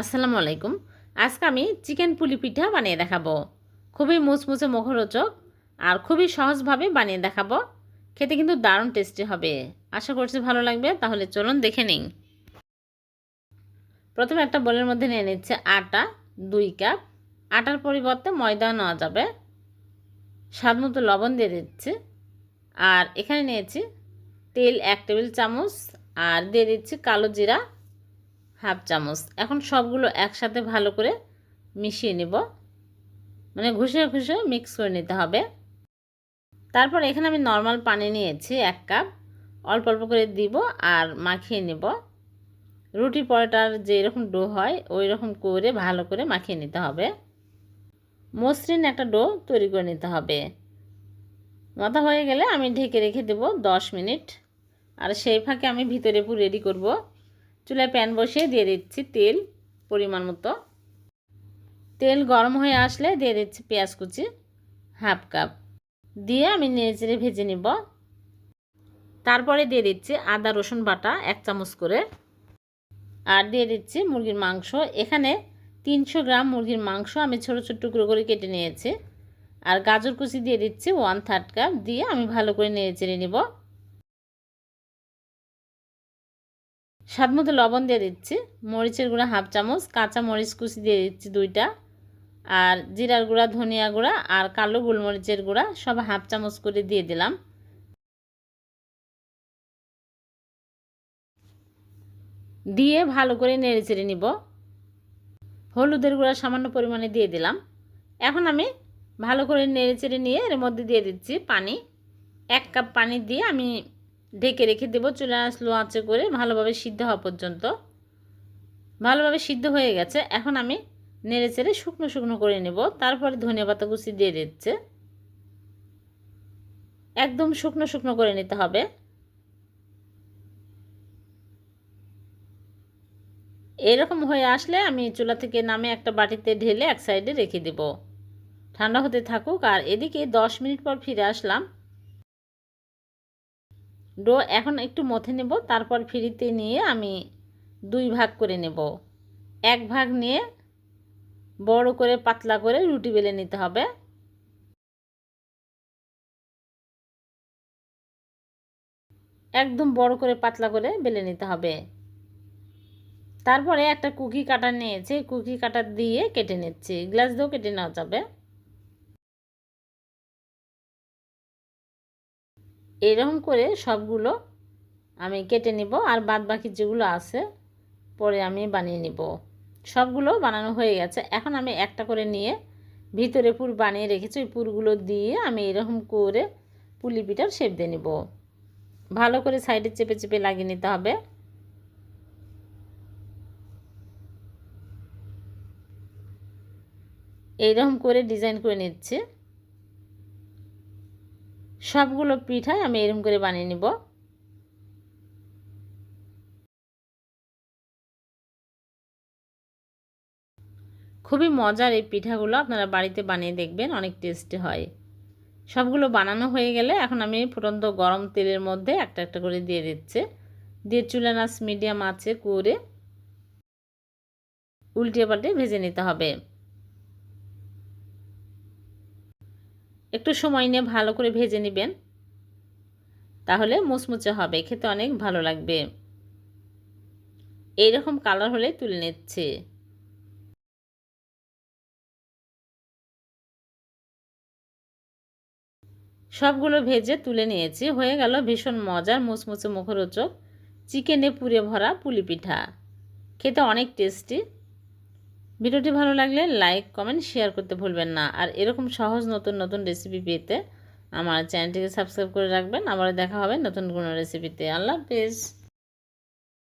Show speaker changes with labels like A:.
A: আসসালামু আলাইকুম। আজকে আমি চিকেন পুলি পিঠা বানিয়ে দেখাবো। খুবই মুচমুচে মুখরোচক আর খুবই সহজভাবে বানিয়ে দেখাবো। খেতে কিন্তু দারুণ টেস্টি হবে। আশা করছি ভালো লাগবে, তাহলে চলুন দেখে নিন প্রথমে একটা বোলের মধ্যে নিয়ে নিচ্ছে আটা, দুই কাপ। আটার পরিবর্তে ময়দা নেওয়া যাবে। স্বাদ মতো লবণ দিয়ে দিচ্ছি। আর এখানে নিয়েছি তেল এক টেবিল চামচ আর দিয়ে দিচ্ছি কালো জিরা। হাফ চামচ। এখন সবগুলো একসাথে ভালো করে মিশিয়ে নেব। মানে ঘষে ঘুষে মিক্স করে নিতে হবে। তারপর এখানে আমি নর্মাল পানি নিয়েছি এক কাপ। অল্প অল্প করে দিব আর মাখিয়ে নেব। রুটি পরোটার যে এরকম ডো হয়, ওই রকম করে ভালো করে মাখিয়ে নিতে হবে। মসৃণ একটা ডো তৈরি করে নিতে হবে। মাথা হয়ে গেলে আমি ঢেকে রেখে দেব দশ মিনিট। আর সেই ফাঁকে আমি ভিতরে পুরো রেডি করব। চুলায় প্যান বসিয়ে দিয়ে দিচ্ছি তেল পরিমাণ মতো। তেল গরম হয়ে আসলে দিয়ে দিচ্ছি পেঁয়াজ কুচি হাফ কাপ। দিয়ে আমি নেড়ে ভেজে নিব। তারপরে দিয়ে দিচ্ছি আদা, রসুন বাটা এক চামচ করে। আর দিয়ে দিচ্ছি মুরগির মাংস। এখানে তিনশো গ্রাম মুরগির মাংস আমি ছোটো ছোটো টুকরো করে কেটে নিয়েছি। আর গাজর কুচি দিয়ে দিচ্ছি ওয়ান থার্ড কাপ। দিয়ে আমি ভালো করে নেড়ে চেড়ে নিব। স্বাদ মতো লবণ দিয়ে দিচ্ছি। মরিচের গুঁড়া হাফ চামচ, কাঁচা মরিচ কুচি দিয়ে দিচ্ছি দুইটা। আর জিরার গুঁড়া, ধনিয়া গুঁড়া আর কালো গোলমরিচের গুঁড়া সব হাফ চামচ করে দিয়ে দিলাম। দিয়ে ভালো করে নেড়ে চেড়ে নিব। হলুদের গুঁড়া সামান্য পরিমাণে দিয়ে দিলাম। এখন আমি ভালো করে নেড়ে চেড়ে নিয়ে এর মধ্যে দিয়ে দিচ্ছি পানি। এক কাপ পানি দিয়ে আমি ঢেকে রেখে দেবো, চুলা স্লো আঁচে করে ভালোভাবে সিদ্ধ হওয়া পর্যন্ত। ভালোভাবে সিদ্ধ হয়ে গেছে, এখন আমি নেড়ে চেড়ে শুকনো শুকনো করে নেব। তারপরে ধনিয়া পাতা কুচি দিয়ে দিচ্ছে। একদম শুকনো শুকনো করে নিতে হবে। এরকম হয়ে আসলে আমি চুলা থেকে নামে একটা বাটিতে ঢেলে এক সাইডে রেখে দেব। ঠান্ডা হতে থাকুক, আর এদিকে দশ মিনিট পর ফিরে আসলাম। ডো এখন একটু মথে নেব, তারপর ফ্রিতে নিয়ে আমি দুই ভাগ করে নেব। এক ভাগ নিয়ে বড় করে পাতলা করে রুটি বেলে নিতে হবে। একদম বড় করে পাতলা করে বেলে নিতে হবে। তারপরে একটা কুকি কাটার নিয়েছে, কুকি কাটার দিয়ে কেটে নিচ্ছি। গ্লাস দিয়েও কেটে নেওয়া যাবে। এরকম করে সবগুলো আমি কেটে নিব আর বাদ বাকি যেগুলো আছে, পরে আমি বানিয়ে নিব। সবগুলো বানানো হয়ে গেছে। এখন আমি একটা করে নিয়ে ভিতরে পুর বানিয়ে রেখেছি। ওই পুরগুলো দিয়ে আমি এরকম করে পুলি পিঠার শেপ দিয়ে নিব। ভালো করে সাইডে চেপে চেপে লাগিয়ে নিতে হবে। এইরকম করে ডিজাইন করে নিচ্ছে। সবগুলো পিঠাই আমি এরকম করে বানিয়ে নিব। খুবই মজার এই পিঠাগুলো আপনারা বাড়িতে বানিয়ে দেখবেন, অনেক টেস্টি হয়। সবগুলো বানানো হয়ে গেলে এখন আমি ফুটন্ত গরম তেলের মধ্যে একটা একটা করে দিয়ে দিচ্ছে। দিয়ে চুলা নাচ মিডিয়াম আছে করে উল্টিয়ে পাল্টে ভেজে নিতে হবে। একটু সময় নিয়ে ভালো করে ভেজে নেবেন। তাহলে মুচমুচে হবে, খেতে অনেক ভালো লাগবে। এইরকম কালার হলে তুলে নিচ্ছে। সবগুলো ভেজে তুলে নিয়েছি। হয়ে গেল ভীষণ মজার মুচমুচে মুখরোচক, চিকেনে পুড়ে ভরা পুলি পিঠা। খেতে অনেক টেস্টি। ভিডিওটি ভালো লাগলে লাইক, কমেন্ট, শেয়ার করতে ভুলবেন না। আর এরকম সহজ নতুন নতুন রেসিপি পেতে আমার চ্যানেলটিকে সাবস্ক্রাইব করে রাখবেন। আবার দেখা হবে নতুন কোনো রেসিপিতে আল্লাহ হাফিজ।